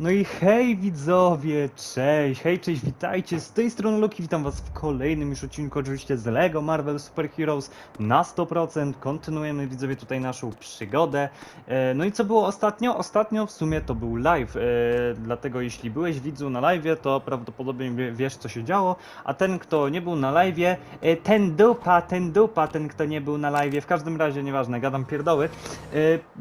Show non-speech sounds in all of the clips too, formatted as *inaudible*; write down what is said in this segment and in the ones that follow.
No i hej widzowie, cześć, hej, cześć, witajcie, z tej strony Luki, witam was w kolejnym już odcinku oczywiście z LEGO Marvel Super Heroes na 100%, kontynuujemy widzowie tutaj naszą przygodę. E, No i co było ostatnio? Ostatnio w sumie to był live, e, dlatego jeśli byłeś widzu na live, to prawdopodobnie wie- wiesz co się działo, a ten kto nie był na live, e, ten dupa, ten dupa, ten kto nie był na live, w każdym razie nieważne, gadam pierdoły.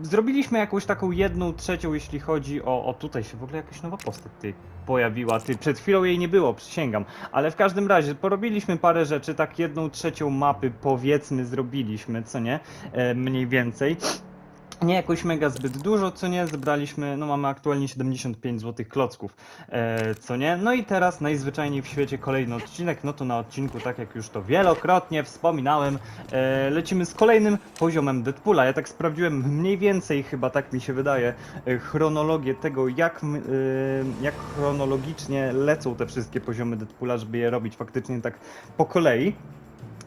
Zrobiliśmy jakąś taką jedną trzecią, jeśli chodzi o, o tutaj się w ogóle jakaś nowa postać ty pojawiła, ty przed chwilą jej nie było, przysięgam, ale w każdym razie porobiliśmy parę rzeczy, tak jedną trzecią mapy powiedzmy zrobiliśmy, co nie, e, mniej więcej. Nie jakoś mega zbyt dużo, co nie, zebraliśmy, no mamy aktualnie 75 złotych klocków, e, co nie, no i teraz najzwyczajniej w świecie kolejny odcinek, no to na odcinku, tak jak już to wielokrotnie wspominałem, e, lecimy z kolejnym poziomem Deadpoola, ja tak sprawdziłem mniej więcej, chyba tak mi się wydaje, e, chronologię tego, jak, e, jak chronologicznie lecą te wszystkie poziomy Deadpoola, żeby je robić faktycznie tak po kolei.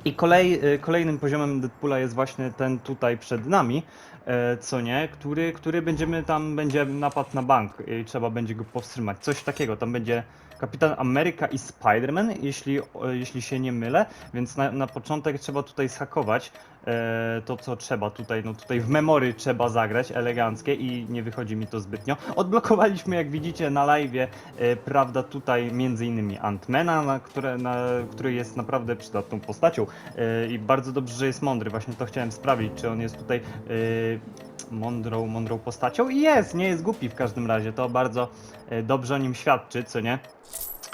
I kolej, y, kolejnym poziomem Deadpoola jest właśnie ten tutaj przed nami, e, co nie, który, który będziemy tam, będzie napad na bank i trzeba będzie go powstrzymać. Coś takiego, tam będzie Kapitan Ameryka i Spider-Man, jeśli, jeśli się nie mylę, więc na, na początek trzeba tutaj schakować to, co trzeba tutaj, no tutaj w memory trzeba zagrać, eleganckie i nie wychodzi mi to zbytnio. Odblokowaliśmy, jak widzicie na live, e, prawda, tutaj między innymi Antmana, na które, na, który jest naprawdę przydatną postacią e, i bardzo dobrze, że jest mądry, właśnie to chciałem sprawdzić, czy on jest tutaj e, mądrą, mądrą postacią i jest, nie jest głupi w każdym razie, to bardzo e, dobrze o nim świadczy, co nie?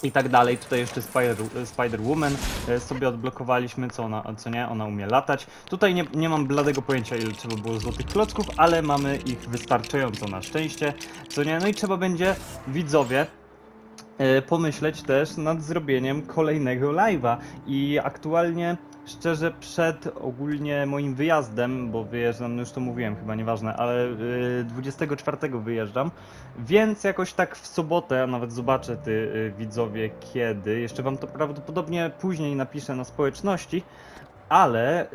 I tak dalej. Tutaj jeszcze Spider, Spider-Woman e, sobie odblokowaliśmy, co ona, co nie, ona umie latać. Tutaj nie, nie mam bladego pojęcia, ile trzeba było złotych klocków, ale mamy ich wystarczająco na szczęście, co nie, no i trzeba będzie widzowie e, pomyśleć też nad zrobieniem kolejnego live'a i aktualnie szczerze przed ogólnie moim wyjazdem, bo wyjeżdżam, no już to mówiłem chyba nieważne, ale y, 24 wyjeżdżam, więc jakoś tak w sobotę, a nawet zobaczę ty y, widzowie kiedy, jeszcze wam to prawdopodobnie później napiszę na społeczności, ale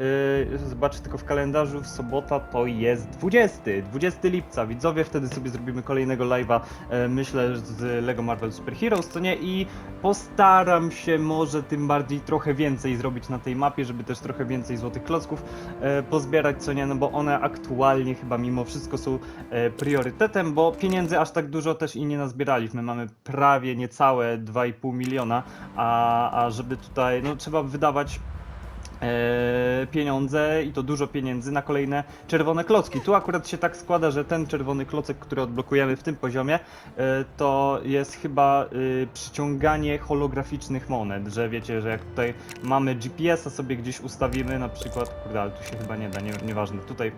yy, tylko w kalendarzu, w sobota to jest 20, 20 lipca. Widzowie, wtedy sobie zrobimy kolejnego live'a, e, myślę, z LEGO Marvel Super Heroes, to nie? I postaram się może tym bardziej trochę więcej zrobić na tej mapie, żeby też trochę więcej złotych klocków e, pozbierać, co nie? No bo one aktualnie chyba mimo wszystko są e, priorytetem, bo pieniędzy aż tak dużo też i nie nazbieraliśmy. Mamy prawie niecałe 2,5 miliona, a, a żeby tutaj, no trzeba wydawać pieniądze i to dużo pieniędzy na kolejne czerwone klocki. Tu akurat się tak składa, że ten czerwony klocek, który odblokujemy w tym poziomie, e, to jest chyba e, przyciąganie holograficznych monet, że wiecie, że jak tutaj mamy GPS-a sobie gdzieś ustawimy, na przykład, kurde, ale tu się chyba nie da, nie, nieważne, tutaj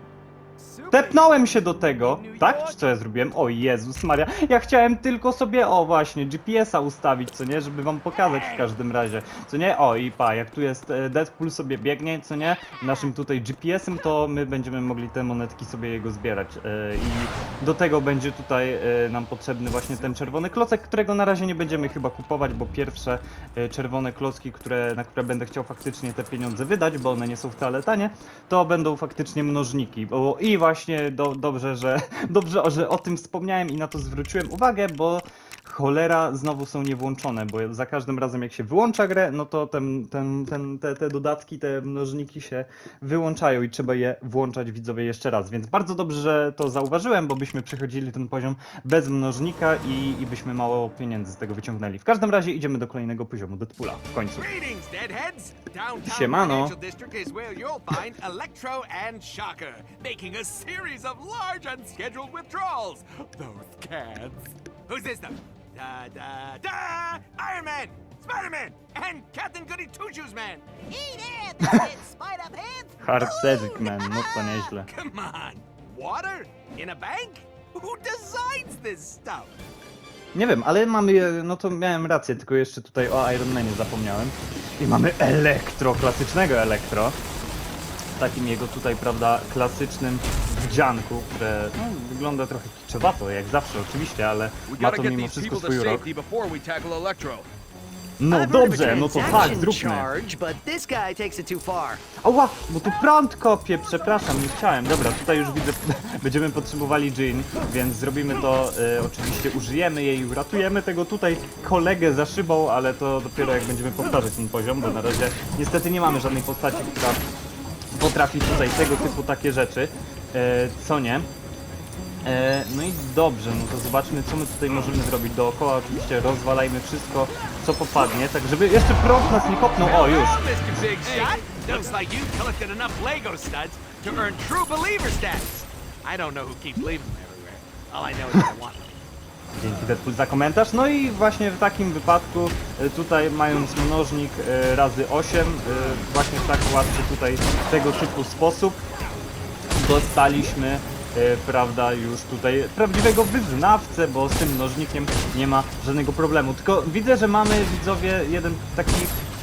Tepnąłem się do tego, tak? Czy co ja zrobiłem? O Jezus Maria, ja chciałem tylko sobie, o właśnie, GPS-a ustawić, co nie? Żeby wam pokazać w każdym razie, co nie? O i pa, jak tu jest e, Deadpool sobie biegnie, co nie? Naszym tutaj GPS-em, to my będziemy mogli te monetki sobie jego zbierać e, i do tego będzie tutaj e, nam potrzebny właśnie ten czerwony klocek, którego na razie nie będziemy chyba kupować, bo pierwsze czerwone klocki, które, na które będę chciał faktycznie te pieniądze wydać, bo one nie są wcale tanie, to będą faktycznie mnożniki. Bo, I właśnie do, dobrze, że, *laughs* dobrze, że o tym wspomniałem i na to zwróciłem uwagę, bo cholera znowu są niewłączone, bo za każdym razem jak się wyłącza grę, no to ten, ten, ten, te, te dodatki, te mnożniki się wyłączają i trzeba je włączać widzowie jeszcze raz. Więc bardzo dobrze, że to zauważyłem, bo byśmy przechodzili ten poziom bez mnożnika i, i byśmy mało pieniędzy z tego wyciągnęli. W każdym razie idziemy do kolejnego poziomu Deadpoola w końcu. Siemano. Who's this though? Da da da! Iron Man, Spider-Man, and Captain Goody Two Shoes Man. There, Biscuit Spider Pants! Man, no to nieźle. Come on, water in a bank? Who designs this stuff? Nie wiem, ale mamy, je- no to miałem rację, tylko jeszcze tutaj o Iron Manie zapomniałem. I mamy Elektro, klasycznego Elektro. W takim jego tutaj, prawda, klasycznym wdzianku, które no, wygląda trochę kiczowato, jak zawsze oczywiście, ale ma to mimo wszystko swój urok. No dobrze, no to tak, zróbmy. Ała, bo tu prąd kopie, przepraszam, nie chciałem. Dobra, tutaj już widzę, *laughs* będziemy potrzebowali Jean, więc zrobimy to, e, oczywiście użyjemy jej, uratujemy tego tutaj kolegę za szybą, ale to dopiero jak będziemy powtarzać ten poziom, bo na razie niestety nie mamy żadnej postaci, która potrafi tutaj tego typu takie rzeczy, e, co nie. E, no i dobrze, no to zobaczmy co my tutaj możemy zrobić dookoła, oczywiście rozwalajmy wszystko co popadnie, tak żeby jeszcze prąd nas nie kopnął, o już! Lego. All I know is I want them. Dzięki Deadpool za komentarz. No i właśnie w takim wypadku e, tutaj mając mnożnik e, razy 8 e, właśnie w tak łatwy tutaj tego typu sposób dostaliśmy prawda już tutaj prawdziwego wyznawcę, bo z tym mnożnikiem nie ma żadnego problemu. Tylko widzę, że mamy widzowie jeden taki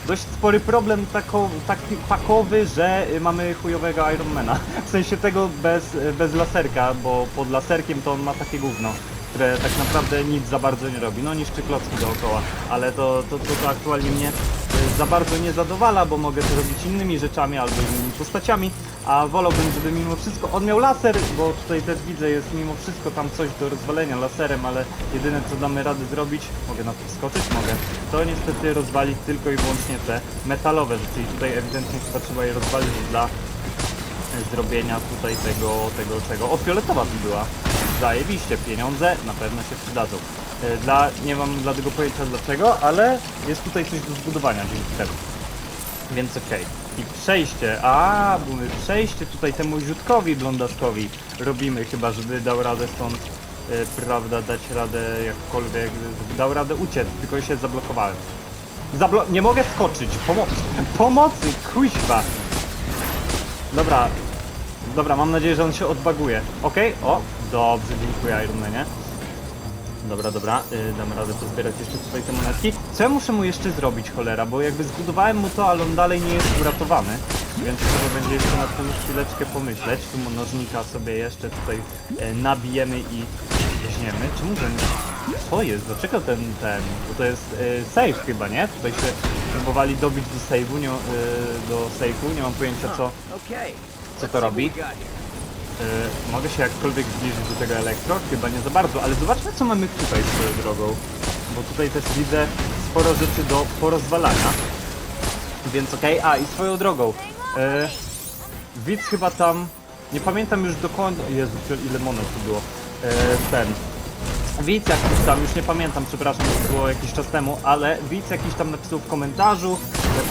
dość spory problem tako, taki pakowy, że mamy chujowego Ironmana. *laughs* W sensie tego bez, bez laserka, bo pod laserkiem to on ma takie gówno, które tak naprawdę nic za bardzo nie robi. No niszczy klocki dookoła, ale to, to, to, to aktualnie mnie y, za bardzo nie zadowala, bo mogę to robić innymi rzeczami albo innymi postaciami, a wolałbym, żeby mimo wszystko on miał laser, bo tutaj też widzę, jest mimo wszystko tam coś do rozwalenia laserem, ale jedyne co damy radę zrobić, mogę na to wskoczyć? Mogę. To niestety rozwalić tylko i wyłącznie te metalowe rzeczy i tutaj ewidentnie chyba trzeba je rozwalić dla zrobienia tutaj tego, tego czego. O, fioletowa tu była. Zajebiście, pieniądze na pewno się przydadzą. E, Dla, nie mam dla tego pojęcia dlaczego, ale jest tutaj coś do zbudowania dzięki temu. Więc okej. I przejście, a, bo my przejście tutaj temu ziutkowi blondaszkowi robimy chyba, żeby dał radę stąd, e, prawda, dać radę jakkolwiek, dał radę uciec, tylko się zablokowałem. Zablo nie mogę skoczyć, pomocy, pomocy, kuźwa. Dobra, dobra, mam nadzieję, że on się odbaguje. Okej, o, dobrze, dziękuję Ironmanie. Dobra, dobra, yy, dam radę pozbierać jeszcze tutaj te monetki. Co ja muszę mu jeszcze zrobić, cholera? Bo jakby zbudowałem mu to, ale on dalej nie jest uratowany. Więc trzeba będzie jeszcze nad tym chwileczkę pomyśleć. Tu mnożnika sobie jeszcze tutaj e, nabijemy i weźmiemy. Czemu ten... Co jest? Dlaczego ten, ten... Bo to jest e, save chyba, nie? Tutaj się próbowali dobić do save'u, nie, e, do safe'u. Nie mam pojęcia co, co to robi. E, mogę się jakkolwiek zbliżyć do tego elektro? Chyba nie za bardzo, ale zobaczmy co mamy tutaj swoją drogą. Bo tutaj też widzę sporo rzeczy do porozwalania. Więc okej, a i swoją drogą. E, widz chyba tam, nie pamiętam już dokładnie, Jezu, ile monet tu było. E, ten, Widz jakiś tam, już nie pamiętam, przepraszam, to było jakiś czas temu, ale widz jakiś tam napisał w komentarzu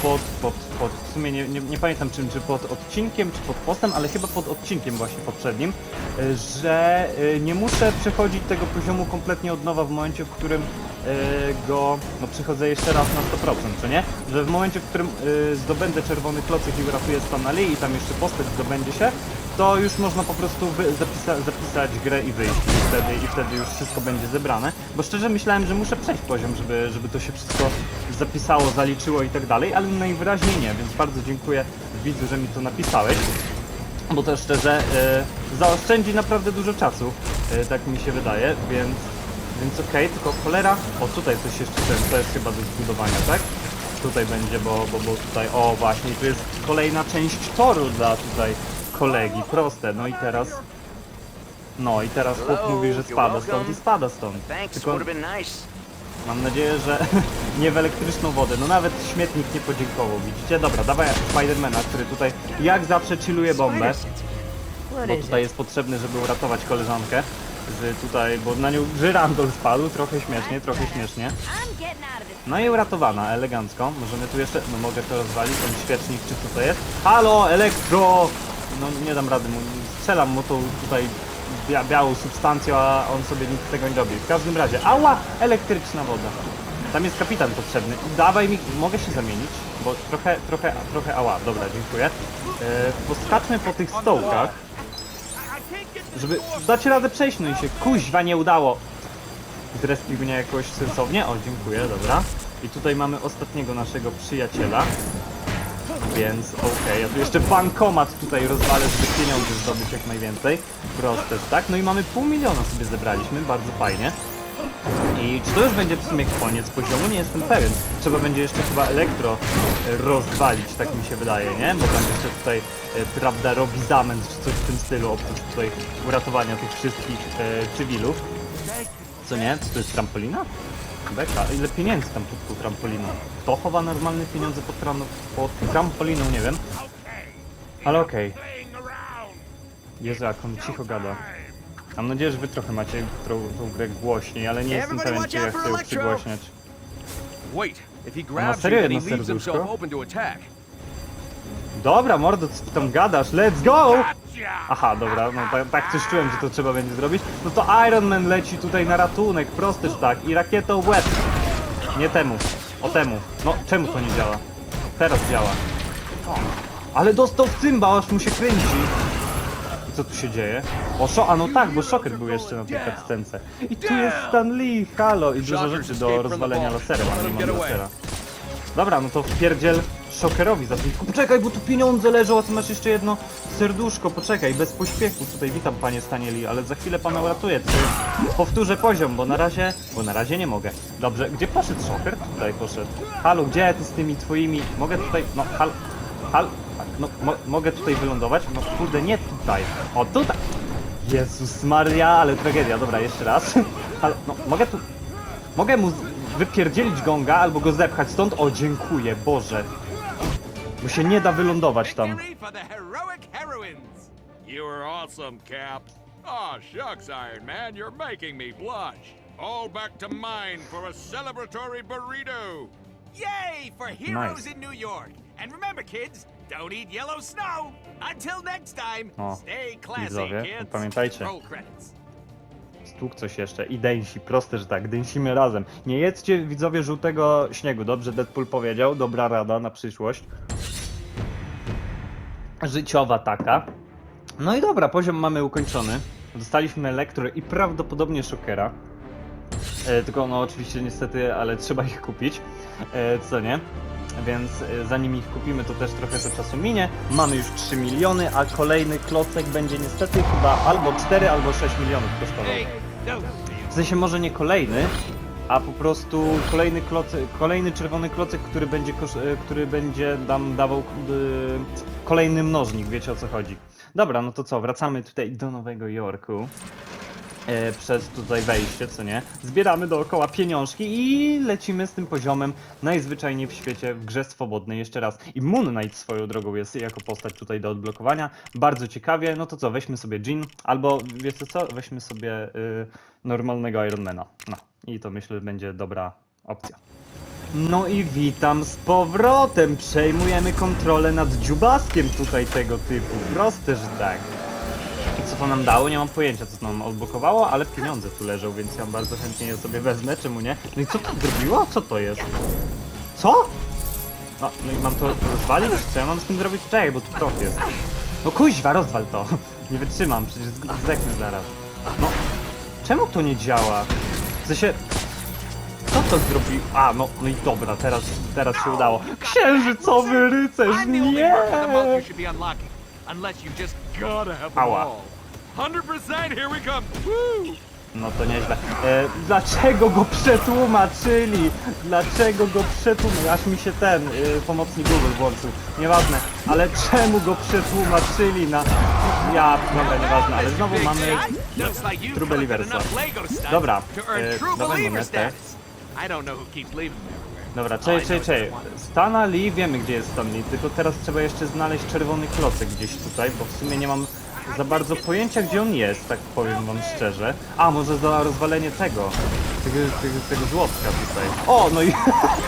pod, pod, pod w sumie nie, nie, nie pamiętam czym, czy pod odcinkiem, czy pod postem, ale chyba pod odcinkiem właśnie poprzednim, e, że e, nie muszę przechodzić tego poziomu kompletnie od nowa w momencie, w którym e, go, no przechodzę jeszcze raz na 100%, czy nie? Że w momencie, w którym zdobędę czerwony klocek i uratuję Stanley i tam jeszcze postać zdobędzie się, to już można po prostu zapisa zapisać grę i wyjść i wtedy, i wtedy już wszystko będzie zebrane. Bo szczerze myślałem, że muszę przejść poziom, żeby, żeby to się wszystko zapisało, zaliczyło i tak dalej, ale najwyraźniej nie, więc bardzo dziękuję widzu, że mi to napisałeś. Bo to szczerze e, zaoszczędzi naprawdę dużo czasu, e, tak mi się wydaje, więc, więc okej, tylko cholera. O tutaj coś jeszcze, to jest, to jest chyba do zbudowania, tak? Tutaj będzie, bo, bo, bo tutaj, o właśnie, tu jest kolejna część toru dla tutaj kolegi, proste. No i teraz, no i teraz chłop mówi, że spada stąd i spada stąd. Tylko mam nadzieję, że *laughs* nie w elektryczną wodę. No nawet śmietnik nie podziękował, widzicie? Dobra, dawaj Spidermana, który tutaj jak zawsze chilluje bombę. Bo tutaj jest potrzebny, żeby uratować koleżankę. Z tutaj, bo na nią żyrandol spadł, trochę śmiesznie, trochę śmiesznie. No i uratowana, elegancko. Możemy tu jeszcze, no mogę to rozwalić, ten świecznik, czy co to jest? Halo, elektro! No nie dam rady mu, strzelam mu tą tutaj bia białą substancją, a on sobie nic z tego nie robi. W każdym razie, ała, elektryczna woda. Tam jest kapitan potrzebny. Dawaj mi, mogę się zamienić, bo trochę, trochę, trochę, ała, dobra, dziękuję. E, poskaczmy po tych stołkach, żeby dać radę przejść, no i się kuźwa nie udało. Zrespił mnie jakoś sensownie. O, dziękuję, dobra. I tutaj mamy ostatniego naszego przyjaciela. Więc okej, ja tu jeszcze bankomat tutaj rozwalę, żeby pieniądze zdobyć jak najwięcej. Proste, tak? No i mamy pół miliona sobie zebraliśmy, bardzo fajnie. I czy to już będzie w sumie koniec poziomu? Nie jestem pewien. Trzeba będzie jeszcze chyba elektro e, rozwalić, tak mi się wydaje, nie? Bo tam jeszcze tutaj, e, prawda, robi zamęt czy coś w tym stylu, oprócz tutaj uratowania tych wszystkich e, cywilów. Co nie? Co to jest trampolina? Beka, ile pieniędzy tam pod tą trampoliną? Kto chowa normalne pieniądze pod, tram pod trampoliną? Nie wiem. Ale okej. Jezu, jak on cicho gada. Mam nadzieję, że wy trochę macie tą, tą grę głośniej, ale nie jestem pewien, czy ja chcę ją Electro. przygłaśniać. Wait, if he grabs serio you, then he jedno leaves himself serduszko? open to attack. Dobra, mordo, co ty tam gadasz? Let's go! Aha, dobra, no tak, tak coś czułem, że to trzeba będzie zrobić. No to Iron Man leci tutaj na ratunek, prostyż tak, i rakietą w łeb. Nie temu, o temu. No, czemu to nie działa? Teraz działa. Ale dostał w cymba, aż mu się kręci. I co tu się dzieje? O, szo a no tak, bo Shocker był jeszcze na tej cutscence. I tu jest Stan Lee, halo, i dużo rzeczy do rozwalenia laserem, ale nie mam lasera. Dobra, no to wpierdziel Shockerowi za tylko Poczekaj, bo tu pieniądze leżą, a ty masz jeszcze jedno serduszko. Poczekaj, bez pośpiechu. Tutaj witam panie Stanieli, ale za chwilę pana uratuję. Powtórzę poziom, bo na razie, bo na razie nie mogę. Dobrze, gdzie poszedł Shocker? Tutaj poszedł. Halo, gdzie ty z tymi twoimi... Mogę tutaj, no, hal... Hal... No, mo mogę tutaj wylądować? No kurde, nie tutaj. O, tutaj! Jezus Maria, ale tragedia. Dobra, jeszcze raz. *laughs* Halo, no, mogę tu... Mogę mu wypierdzielić gonga albo go zepchać stąd? O, dziękuję, Boże. Bo się nie da wylądować tam. Victory for the heroic heroines. You were awesome, Cap. Oh, shucks, Iron Man, you're making me blush. All back to mine for a celebratory burrito. Yay for heroes Nice. in New York. And remember, kids, don't eat yellow snow. Until next time, O, stay classy, widzowie, kids. pamiętajcie. Roll credits. Stuk coś jeszcze i dęsi, proste, że tak, dęsimy razem. Nie jedzcie widzowie żółtego śniegu, dobrze Deadpool powiedział, dobra rada na przyszłość. Życiowa taka. No i dobra, poziom mamy ukończony. Dostaliśmy Elektro i prawdopodobnie Shockera. E, tylko no oczywiście niestety, ale trzeba ich kupić, e, co nie? Więc e, zanim ich kupimy, to też trochę to czasu minie. Mamy już 3 miliony, a kolejny klocek będzie niestety chyba albo 4, albo 6 milionów kosztował. W sensie może nie kolejny, a po prostu kolejny klocek, kolejny czerwony klocek, który będzie, e, który będzie nam dawał e, kolejny mnożnik, wiecie o co chodzi. Dobra, no to co, wracamy tutaj do Nowego Jorku. E, przez tutaj wejście, co nie? Zbieramy dookoła pieniążki i lecimy z tym poziomem najzwyczajniej w świecie w grze swobodnej jeszcze raz. I Moon Knight swoją drogą jest jako postać tutaj do odblokowania. Bardzo ciekawie, no to co, weźmy sobie Jean, albo wiecie co, weźmy sobie y, normalnego Ironmana. No i to myślę będzie dobra opcja. No i witam z powrotem! Przejmujemy kontrolę nad dziubaskiem tutaj tego typu. Proste, że tak. I co to nam dało? Nie mam pojęcia, co to nam odblokowało, ale pieniądze tu leżą, więc ja bardzo chętnie je sobie wezmę, czemu nie? No i co to zrobiło? Co to jest? Co? No, no i mam to rozwalić? Co ja mam z tym zrobić? Czekaj, bo tu proch jest. No kuźwa, rozwal to! Nie wytrzymam, przecież zdechnę zaraz. No, czemu to nie działa? W sensie... Co to zrobi? A, no, no i dobra, teraz, teraz się udało. Księżycowy rycerz, nie! Ała. all. 100% here we come. Woo! No to nieźle. E, dlaczego go przetłumaczyli? Dlaczego go przetłumaczyli? Aż mi się ten y, pomocnik Google włączył. Nieważne. Ale czemu go przetłumaczyli na... Ja, dobra, nieważne, ale znowu mamy... Stuff Dobra, e, dawaj. Dobra, czej, czej, czej. Stana Lee, wiemy gdzie jest Stan Lee, tylko teraz trzeba jeszcze znaleźć czerwony klocek gdzieś tutaj, bo w sumie nie mam za bardzo pojęcia gdzie on jest, tak powiem wam szczerze. A, może za rozwalenie tego, tego, tego, tego złotka tutaj. O, no i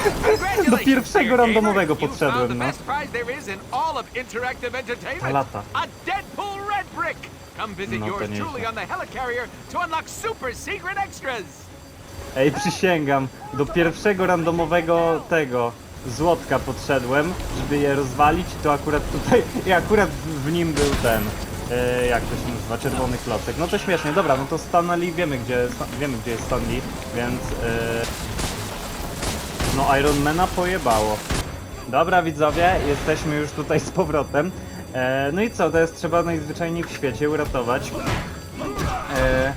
*laughs* do pierwszego randomowego podszedłem, no. entertainment. Lata. No to nieźle. Ej, przysięgam, do pierwszego randomowego tego złotka podszedłem, żeby je rozwalić, to akurat tutaj, i akurat w nim był ten, e, jak to się nazywa, czerwony klocek. No to śmiesznie, dobra, no to Stan Lee, wiemy gdzie, wiemy gdzie jest Stan Lee, więc e, no Ironmana pojebało. Dobra widzowie, jesteśmy już tutaj z powrotem. E, no i co, teraz trzeba najzwyczajniej w świecie uratować. E,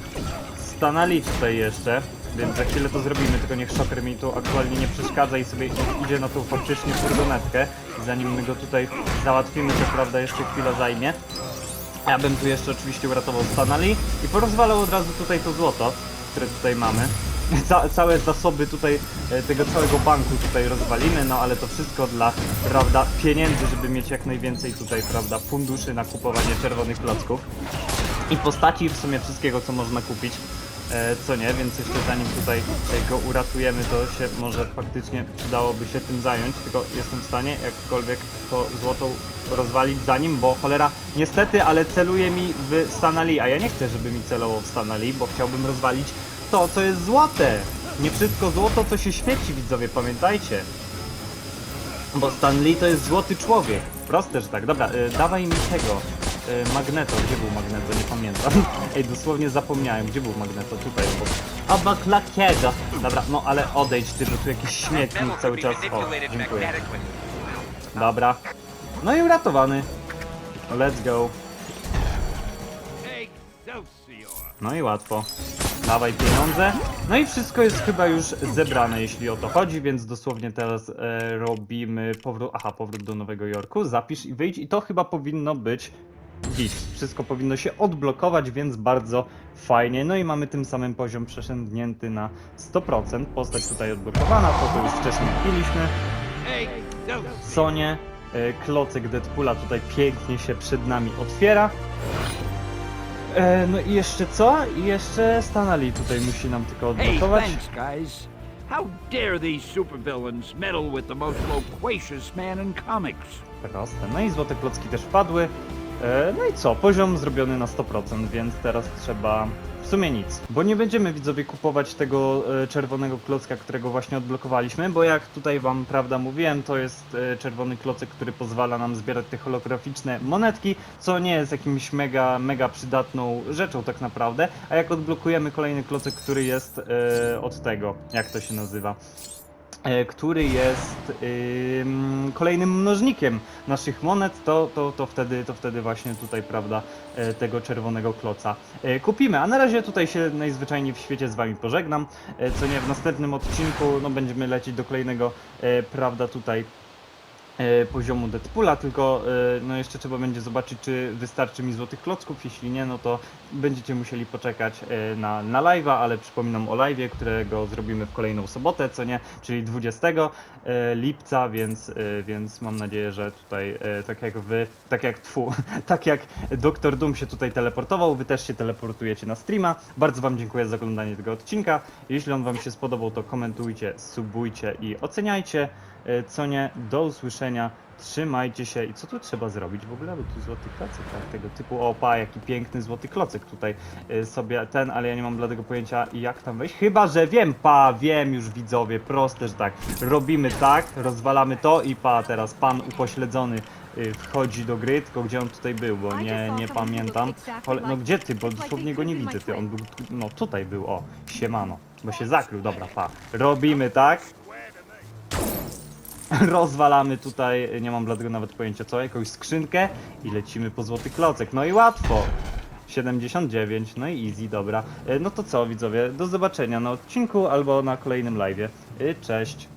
tutaj jeszcze. Więc za chwilę to zrobimy, tylko niech Shocker mi tu aktualnie nie przeszkadza i sobie idzie na tą faktycznie furgonetkę. Zanim my go tutaj załatwimy, to prawda jeszcze chwilę zajmie. Ja bym tu jeszcze oczywiście uratował Stanley i porozwalał od razu tutaj to złoto, które tutaj mamy. Ca całe zasoby tutaj e, tego całego banku tutaj rozwalimy, no ale to wszystko dla, prawda, pieniędzy, żeby mieć jak najwięcej tutaj, prawda, funduszy na kupowanie czerwonych klocków. I postaci w sumie wszystkiego, co można kupić, co nie, więc jeszcze zanim tutaj e, go uratujemy, to się może faktycznie przydałoby się tym zająć, tylko jestem w stanie jakkolwiek to złoto rozwalić za nim, bo cholera, niestety, ale celuje mi w Stanali, a ja nie chcę, żeby mi celował w Stanali, bo chciałbym rozwalić to, co jest złote. Nie wszystko złoto, co się świeci, widzowie, pamiętajcie. Bo Stan Lee to jest złoty człowiek. Proste, że tak. Dobra, y, dawaj mi tego. Y, magneto, gdzie był magneto? Nie pamiętam. *laughs* Ej, dosłownie zapomniałem, gdzie był magneto? Tutaj obok. Obok Lakiego. Dobra, no ale odejdź ty, bo tu jakiś śmietnik cały czas. O, dziękuję. Dobra. No i uratowany. Let's go. No i łatwo. Dawaj pieniądze. No i wszystko jest chyba już zebrane, jeśli o to chodzi, więc dosłownie teraz e, robimy powrót. Aha, powrót do Nowego Jorku. Zapisz i wyjdź. I to chyba powinno być git. Wszystko powinno się odblokować, więc bardzo fajnie. No i mamy tym samym poziom przeszednięty na 100%. Postać tutaj odblokowana, to to już wcześniej piliśmy. Sonie. E, Klocek Deadpoola tutaj pięknie się przed nami otwiera. E, no i jeszcze co? I jeszcze Stanley tutaj musi nam tylko Hey, odblokować. thanks, guys. How dare these supervillains meddle with the most loquacious man in comics? Proste. No i złote klocki też wpadły. E, no i co? Poziom zrobiony na 100%, więc teraz trzeba w sumie nic. Bo nie będziemy widzowie kupować tego e, czerwonego klocka, którego właśnie odblokowaliśmy, bo jak tutaj wam prawda mówiłem, to jest e, czerwony klocek, który pozwala nam zbierać te holograficzne monetki, co nie jest jakimś mega, mega przydatną rzeczą tak naprawdę. A jak odblokujemy kolejny klocek, który jest od tego, jak to się nazywa? E, który jest ym, kolejnym mnożnikiem naszych monet, to, to, to, wtedy, to wtedy właśnie tutaj, prawda, e, tego czerwonego kloca e, kupimy. A na razie tutaj się najzwyczajniej w świecie z Wami pożegnam, co nie w następnym odcinku, no będziemy lecieć do kolejnego, prawda, tutaj poziomu Deadpoola, tylko e, no jeszcze trzeba będzie zobaczyć, czy wystarczy mi złotych klocków, jeśli nie, no to będziecie musieli poczekać e, na, na live'a, ale przypominam o live'ie, którego zrobimy w kolejną sobotę, co nie, czyli 20 e, lipca, więc, e, więc mam nadzieję, że tutaj e, tak jak wy, tak jak tfu, *laughs* tak jak Doktor Doom się tutaj teleportował, wy też się teleportujecie na streama. Bardzo wam dziękuję za oglądanie tego odcinka. Jeśli on wam się spodobał, to komentujcie, subujcie i oceniajcie. E, Co nie, do usłyszenia. Trzymajcie się. I co tu trzeba zrobić w ogóle? Bo tu złoty klocek, tak? Tego typu, opa, jaki piękny złoty klocek tutaj e, sobie ten, ale ja nie mam bladego pojęcia jak tam wejść. Chyba, że wiem, pa, wiem już widzowie, proste, że tak. Robimy tak, rozwalamy to i pa, teraz pan upośledzony y, wchodzi do gry, tylko gdzie on tutaj był, bo nie, nie pamiętam. No gdzie ty, bo dosłownie go nie widzę, ty, on był, no tutaj był, o, siemano, bo się zakrył, dobra, pa. Robimy tak. *laughs* Rozwalamy tutaj, nie mam dlatego nawet pojęcia co, jakąś skrzynkę i lecimy po złoty klocek. No i łatwo. 79, no i easy, dobra. E, No to co widzowie, do zobaczenia na odcinku albo na kolejnym live'ie. E, Cześć.